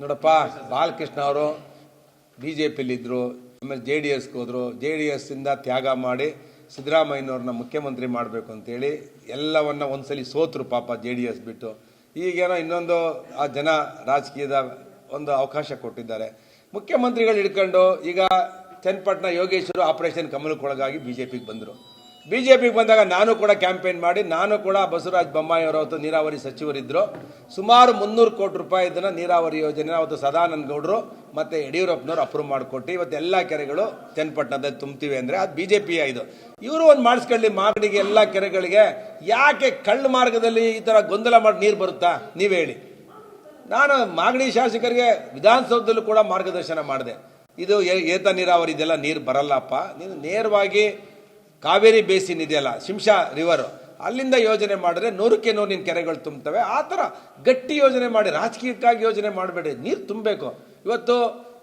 ನೋಡಪ್ಪ, ಬಾಲಕೃಷ್ಣ ಅವರು B J ಪಿಲಿದ್ದರು ಆಮೇಲೆ ಜೆ ಡಿ ಎಸ್ಗೆ ಹೋದರು. ಜೆ ಡಿ ಎಸ್ಸಿಂದ ತ್ಯಾಗ ಮಾಡಿ ಸಿದ್ದರಾಮಯ್ಯನವ್ರನ್ನ ಮುಖ್ಯಮಂತ್ರಿ ಮಾಡಬೇಕು ಅಂತೇಳಿ ಎಲ್ಲವನ್ನ ಒಂದ್ಸಲಿ ಸೋತರು ಪಾಪ ಜೆ ಡಿ ಎಸ್ ಬಿಟ್ಟು. ಈಗೇನೋ ಇನ್ನೊಂದು ಆ ಜನ ರಾಜಕೀಯದ ಒಂದು ಅವಕಾಶ ಕೊಟ್ಟಿದ್ದಾರೆ. ಮುಖ್ಯಮಂತ್ರಿಗಳು ಹಿಡ್ಕೊಂಡು ಈಗ ಚನ್ನಪಟ್ಟಣ ಯೋಗೇಶ್ವರು ಆಪರೇಷನ್ ಕಮಲಕ್ಕೊಳಗಾಗಿ ಬಿ ಜೆ ಪಿಗೆ ಬಂದರು. ಬಿ ಜೆ ಪಿಗೆ ಬಂದಾಗ ನಾನು ಕೂಡ ಕ್ಯಾಂಪೇನ್ ಮಾಡಿ, ನಾನು ಕೂಡ ಬಸವರಾಜ ಬೊಮ್ಮಾಯಿ ಅವರು ಅವತ್ತು ನೀರಾವರಿ ಸಚಿವರಿದ್ದರು ಸುಮಾರು ಮುನ್ನೂರು ಕೋಟಿ ರೂಪಾಯಿ ಇದನ್ನು ನೀರಾವರಿ ಯೋಜನೆ ಅವತ್ತು ಸದಾನಂದ ಗೌಡರು ಮತ್ತು ಯಡಿಯೂರಪ್ಪನವರು ಅಪ್ರೂವ್ ಮಾಡಿಕೊಟ್ಟು ಇವತ್ತು ಎಲ್ಲ ಕೆರೆಗಳು ತೆನ್ಪಟ್ಟಣದಲ್ಲಿ ತುಂಬ್ತೀವಿ ಅಂದರೆ ಅದು ಬಿ ಜೆ ಪಿಯ ಇದು. ಇವರು ಒಂದು ಮಾಡಿಸ್ಕೊಳ್ಳಿ, ಮಾಗಡಿಗೆ ಎಲ್ಲ ಕೆರೆಗಳಿಗೆ. ಯಾಕೆ ಕಳ್ಳ ಮಾರ್ಗದಲ್ಲಿ ಈ ಥರ ಗೊಂದಲ ಮಾಡಿ ನೀರು ಬರುತ್ತಾ? ನೀವೇ ಹೇಳಿ. ನಾನು ಮಾಗಡಿ ಶಾಸಕರಿಗೆ ವಿಧಾನಸೌಧದಲ್ಲೂ ಕೂಡ ಮಾರ್ಗದರ್ಶನ ಮಾಡಿದೆ. ಇದು ಏತ ನೀರಾವರಿ ಇದೆಲ್ಲ ನೀರು ಬರಲ್ಲಪ್ಪ. ನೀನು ನೇರವಾಗಿ ಕಾವೇರಿ ಬೇಸಿನ್ ಇದೆಯಲ್ಲ ಶಿಂಷಾ ರಿವರು ಅಲ್ಲಿಂದ ಯೋಜನೆ ಮಾಡಿದ್ರೆ ನೂರಕ್ಕೆ ನೂರು ನಿನ್ನ ಕೆರೆಗಳು ತುಂಬ್ತವೆ ಆ ಥರ ಗಟ್ಟಿ ಯೋಜನೆ ಮಾಡಿ, ರಾಜಕೀಯಕ್ಕಾಗಿ ಯೋಜನೆ ಮಾಡಬೇಡಿ, ನೀರು ತುಂಬಬೇಕು. ಇವತ್ತು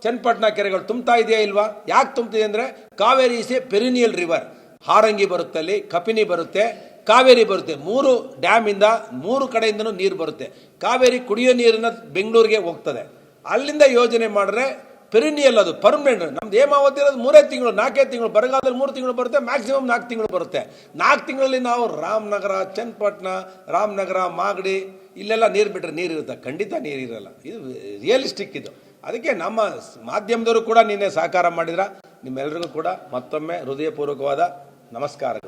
ಚನ್ನಪಟ್ಟಣ ಕೆರೆಗಳು ತುಂಬ್ತಾ ಇದೆಯಾ ಇಲ್ವಾ? ಯಾಕೆ ತುಂಬ್ತಿದೆ ಅಂದರೆ Kaveri is a perennial river Harangi ಬರುತ್ತೆ ಅಲ್ಲಿ, ಕಪಿನಿ ಬರುತ್ತೆ, ಕಾವೇರಿ ಬರುತ್ತೆ. ಮೂರು ಡ್ಯಾಮಿಂದ ಮೂರು ಕಡೆಯಿಂದನೂ ನೀರು ಬರುತ್ತೆ. ಕಾವೇರಿ ಕುಡಿಯೋ ನೀರನ್ನ ಬೆಂಗಳೂರಿಗೆ ಹೋಗ್ತದೆ. ಅಲ್ಲಿಂದ ಯೋಜನೆ ಮಾಡಿದ್ರೆ ಪೆರಿನಿಯಲ್ ಅದು ಪರ್ಮನೆಂಟ್ ನಮ್ದು ಹೇಮಾವತಿ ಇರೋದು ಮೂರೇ ತಿಂಗಳು, ನಾಲ್ಕೇ ತಿಂಗಳು, ಬರಗಾಲದಲ್ಲಿ ಮೂರು ತಿಂಗಳು ಬರುತ್ತೆ ಮ್ಯಾಕ್ಸಿಮಮ್ ನಾಲ್ಕು ತಿಂಗಳು ಬರುತ್ತೆ. ನಾಲ್ಕು ತಿಂಗಳಲ್ಲಿ ನಾವು ರಾಮನಗರ, ಚನ್ನಪಟ್ಟಣ, ರಾಮನಗರ, ಮಾಗಡಿ, ಇಲ್ಲೆಲ್ಲ ನೀರು ಬಿಟ್ಟರೆ ನೀರು ಇರುತ್ತೆ? ಖಂಡಿತ ನೀರು ಇರಲ್ಲ. ಇದು ರಿಯಲಿಸ್ಟಿಕ್ ಇದು. ಅದಕ್ಕೆ ನಮ್ಮ ಮಾಧ್ಯಮದವರು ಕೂಡ ನಿನ್ನೆ ಸಹಕಾರ ಮಾಡಿದ್ರ. ನಿಮ್ಮೆಲ್ಲರಿಗೂ ಕೂಡ ಮತ್ತೊಮ್ಮೆ ಹೃದಯಪೂರ್ವಕವಾದ ನಮಸ್ಕಾರಗಳು.